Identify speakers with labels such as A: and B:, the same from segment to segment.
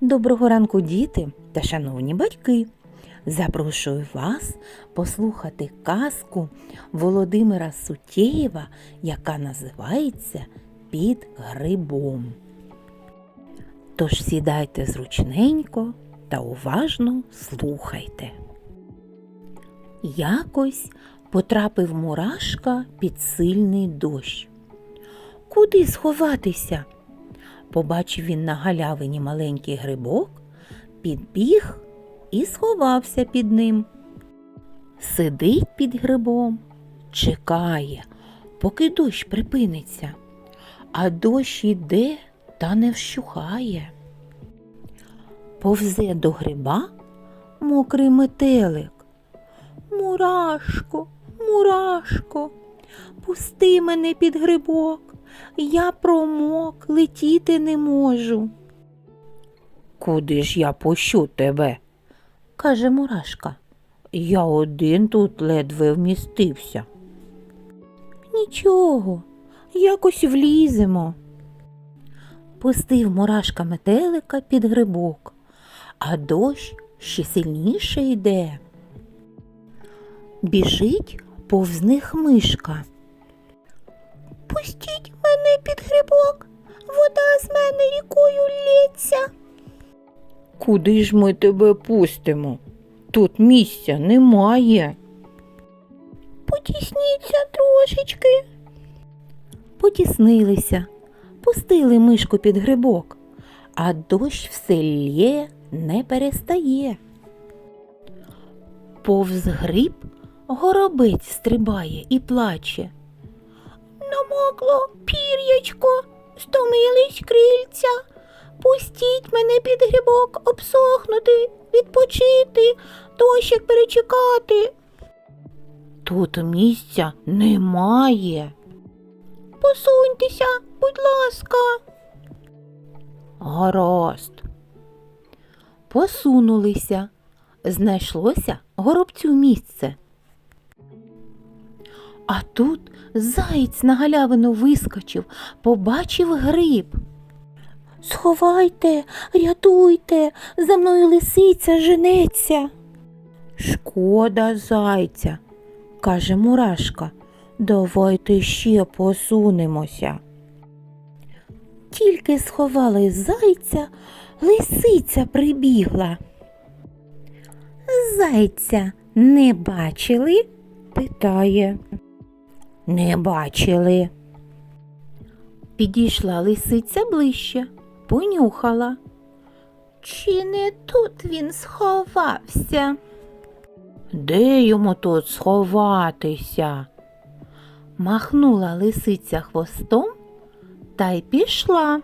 A: Доброго ранку, діти та шановні батьки. Запрошую вас послухати казку Володимира Сутєєва, яка називається Під грибом. Тож сідайте зручненько та уважно слухайте. Якось потрапив мурашка під сильний дощ. Куди сховатися? Побачив він на галявині маленький грибок, підбіг і сховався під ним. Сидить під грибом, чекає, поки дощ припиниться, а дощ іде та не вщухає. Повзе до гриба мокрий метелик. Мурашко, мурашко, пусти мене під грибок. Я промок, летіти не можу. Куди ж я пущу тебе? каже Мурашка. Я один тут ледве вмістився. Нічого, якось вліземо. Пустив Мурашка метелика під грибок, а дощ ще сильніше йде. Біжить повз них мишка. Пустіть мене під грибок, вода з мене рікою лється. Куди ж ми тебе пустимо? Тут місця немає. Потісніться трошечки. Потіснилися, пустили мишку під грибок, а дощ все лє не перестає. Повз гриб горобець стрибає і плаче. Намокло пір'ячко, стомились крильця. Пустіть мене під грибок обсохнути, відпочити, дощик перечекати. Тут місця немає. Посуньтеся, будь ласка. Гаразд. Посунулися. Знайшлося горобцю місце. А тут заєць на галявину вискочив, побачив гриб. Сховайте, рятуйте, за мною лисиця женеться. Шкода зайця, каже Мурашка. Давайте ще посунемося. Тільки сховали зайця, лисиця прибігла. Зайця не бачили? питає. Не бачили. Підійшла лисиця ближче, понюхала. Чи не тут він сховався? Де йому тут сховатися? Махнула лисиця хвостом та й пішла.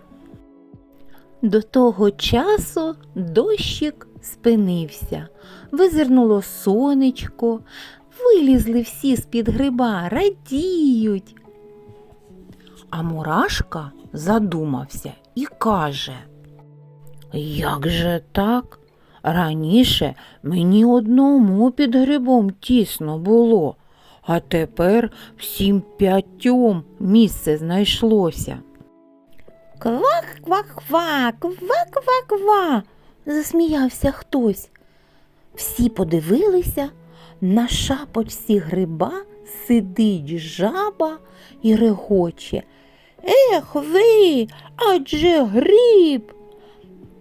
A: До того часу дощик спинився, визирнуло сонечко, вилізли всі з-під гриба, радіють. А Мурашка задумався і каже, Як же так? Раніше мені одному під грибом тісно було, а тепер всім п'ятьом місце знайшлося. Квак-квак-квак, ква-ква-ква, засміявся хтось. Всі подивилися, на шапочці гриба сидить жаба і регоче. Ех ви, адже гриб.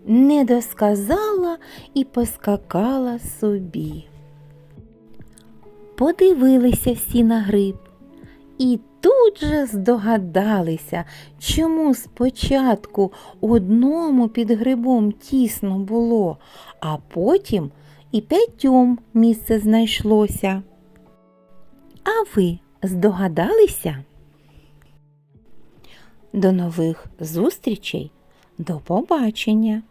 A: Не досказала і поскакала собі. Подивилися всі на гриб і тут же здогадалися, чому спочатку одному під грибом тісно було, а потім і п'ятьом місце знайшлося. А ви здогадалися? До нових зустрічей, до побачення!